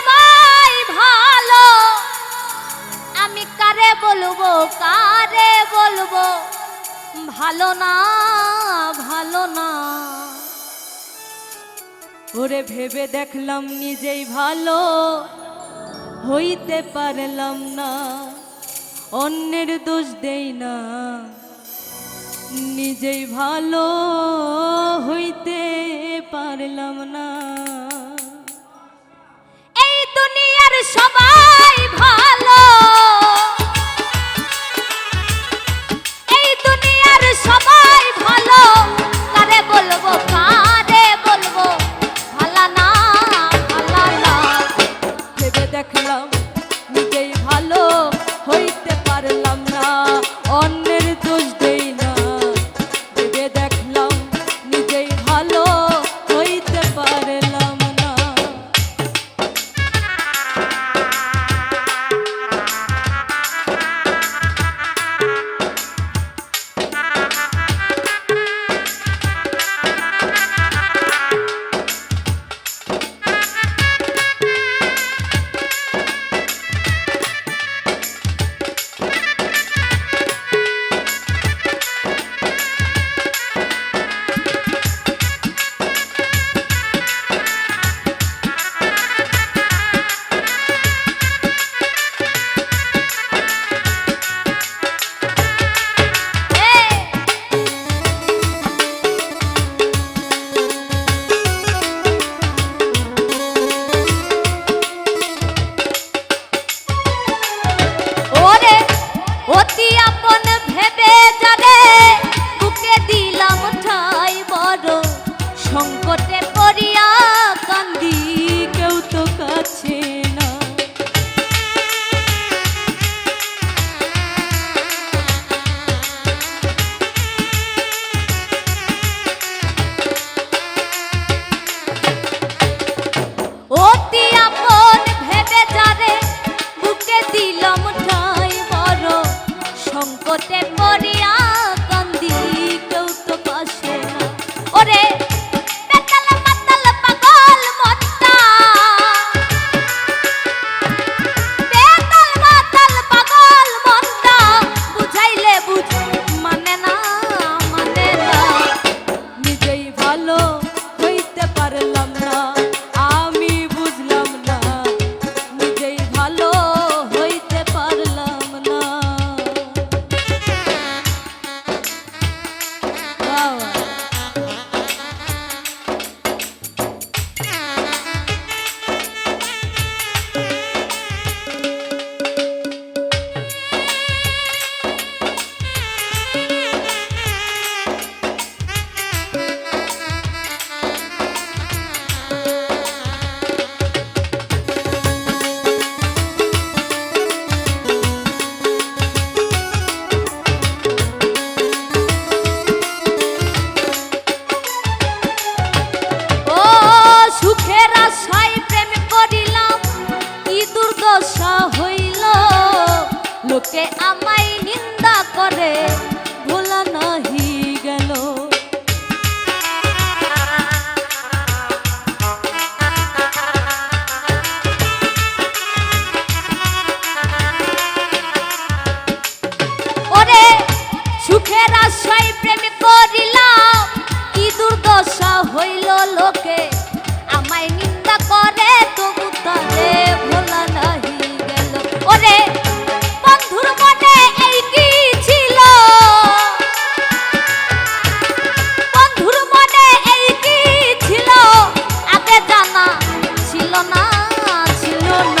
সবাই ভালো। আমি কারে বলব কারে বলব? ভালো না ভালো না। ওরে ভেবে দেখলাম নিজেই ভালো, হইতে পারলাম না। অন্যের দোষ দেই না। নিজেই ভালো, হইতে পারলাম না। step I'm my no, no.